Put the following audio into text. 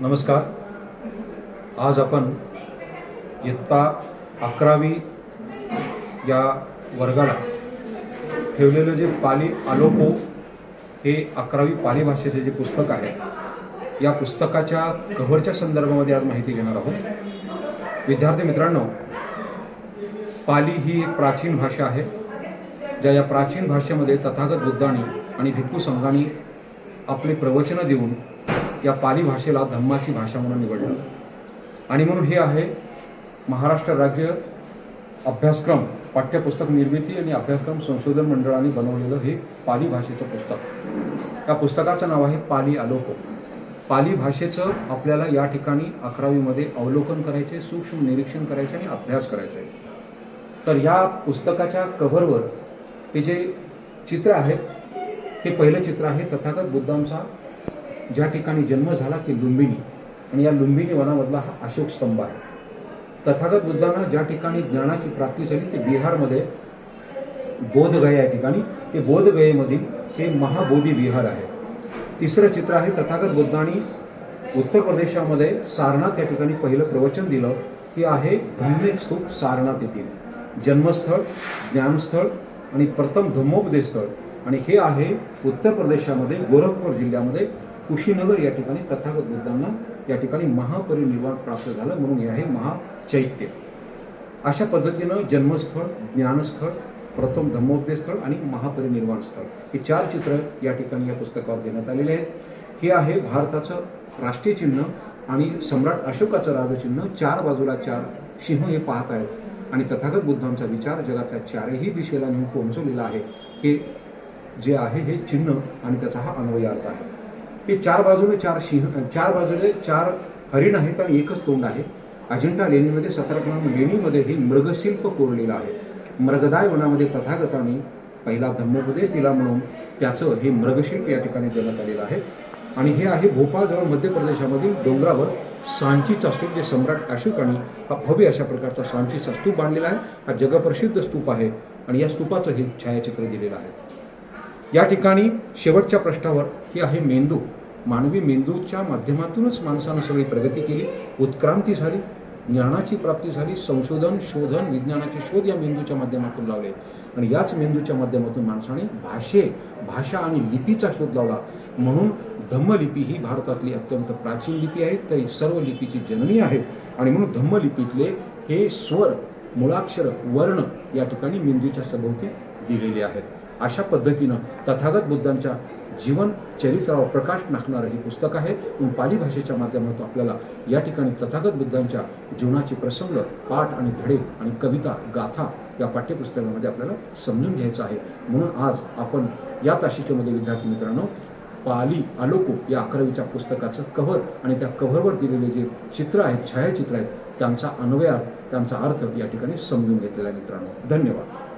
नमस्कार. आज आपण इयत्ता अकरावी या वर्गाला ठेवलेलं जे पाली आलोको हे अकरावी पाली भाषेचे जे पुस्तक आहे या पुस्तकाच्या कव्हरच्या संदर्भामध्ये आज माहिती घेणार आहोत. विद्यार्थी मित्रांनो पाली ही एक प्राचीन भाषा आहे ज्या या प्राचीन भाषेमध्ये तथागत बुद्धांनी आणि भिक्खू संघांनी आपले प्रवचनं देऊन या पाली भाषेला धम्माची भाषा म्हणून निवडलं. आणि म्हणून हे आहे महाराष्ट्र राज्य अभ्यासक्रम पाठ्यपुस्तक निर्मिती आणि अभ्यासक्रम संशोधन मंडळाने बनवलेलं हे पाली भाषेचं पुस्तक. या पुस्तकाचं नाव आहे पाली आलोको. पाली भाषेचं आपल्याला या ठिकाणी अकरावीमध्ये अवलोकन करायचे सूक्ष्म निरीक्षण करायचे आणि अभ्यास करायचा. आहे तर या पुस्तकाच्या कव्हरवर हे जे चित्र आहे हे पहिलं चित्र आहे तथागत बुद्धांचा ज्या ठिकाणी जन्म झाला ती लुंबिनी आणि या लुंबिनी वनामधला हा अशोक स्तंभ आहे. तथागत बुद्धांना ज्या ठिकाणी ज्ञानाची प्राप्ती झाली ते बिहारमध्ये बोधगया या ठिकाणी. ते बोधगयेमधील हे महाबोधी विहार आहे. तिसरं चित्र आहे तथागत बुद्धांनी उत्तर प्रदेशामध्ये सारनाथ या ठिकाणी पहिलं प्रवचन दिलं की आहे धम्मेक स्तूप सारनाथ येथील. जन्मस्थळ ज्ञानस्थळ आणि प्रथम धम्मोपदेश स्थळ. आणि हे आहे उत्तर प्रदेशामध्ये गोरखपूर जिल्ह्यामध्ये कुशीनगर या ठिकाणी तथागत बुद्धांना या ठिकाणी महापरिनिर्वाण प्राप्त झालं म्हणून हे आहे महाचैत्य. अशा पद्धतीनं जन्मस्थळ ज्ञानस्थळ प्रथम धम्मोपदेश स्थळ आणि महापरिनिर्वाण स्थळ हे चार चित्र या ठिकाणी या पुस्तकावर देण्यात आलेले आहेत. हे आहे भारताचं राष्ट्रीय चिन्ह आणि सम्राट अशोकाचं राजचिन्ह. चार बाजूला चार सिंह हे पाहत आहेत. आणि तथागत बुद्धांचा विचार जगातल्या चारही दिशेला नेऊन पोहोचवलेला आहे. हे जे आहे हे चिन्ह आणि त्याचा हा अन्वयार्थ आहे. हे चार बाजूने चार सिंह चार बाजूने चार हरिण आहेत आणि एकच तोंड आहे. अजिंठा लेणीमध्ये सतरा क्रमांक लेणीमध्ये हे मृगशिल्प कोरलेलं आहे. मृगदाय वनामध्ये तथागताने पहिला धम्मोपदेश दिला म्हणून त्याचं हे मृगशिल्प या ठिकाणी देण्यात आलेलं आहे. आणि हे आहे भोपाळजवळ मध्य प्रदेशामधील डोंगरावर सांचीचा स्तूप जे सम्राट अशोकाने हा भव्य अशा प्रकारचा सांचीचा स्तूप बांधलेला आहे. हा जगप्रसिद्ध स्तूप आहे आणि या स्तूपाचं हे छायाचित्र दिलेलं आहे. या ठिकाणी शेवटच्या प्रश्नावर ही आहे मेंदू. मानवी मेंदूच्या माध्यमातूनच माणसानं सगळी प्रगती केली उत्क्रांती झाली ज्ञानाची प्राप्ती झाली संशोधन शोधन विज्ञानाचे शोध या मेंदूच्या माध्यमातून लावले. आणि याच मेंदूच्या माध्यमातून माणसाने भाषे भाषा आणि लिपीचा शोध लावला. म्हणून धम्मलिपी ही भारतातली अत्यंत प्राचीन लिपी आहे तर सर्व लिपीची जननी आहे. आणि म्हणून धम्मलिपीतले हे स्वर मुळाक्षर वर्ण या ठिकाणी मेंदूच्या सभोवती दिलेले आहेत. अशा पद्धतीनं तथागत बुद्धांच्या जीवन चरित्रावर प्रकाश टाकणारं हे पुस्तक आहे. म्हणून पाली भाषेच्या माध्यमातून आपल्याला या ठिकाणी तथागत बुद्धांच्या जीवनाचे प्रसंग पाठ आणि धडे आणि कविता गाथा या पाठ्यपुस्तकामध्ये आपल्याला समजून घ्यायचं आहे. म्हणून आज आपण या ताशिकेमध्ये विद्यार्थी मित्रांनो पाली आलोको या अकरावीच्या पुस्तकाचं कव्हर आणि त्या कव्हरवर दिलेले जे चित्र आहेत छायाचित्र आहेत त्यांचा अन्वयार्थ त्यांचा अर्थ या ठिकाणी समजून घेतलेला आहे मित्रांनो. धन्यवाद.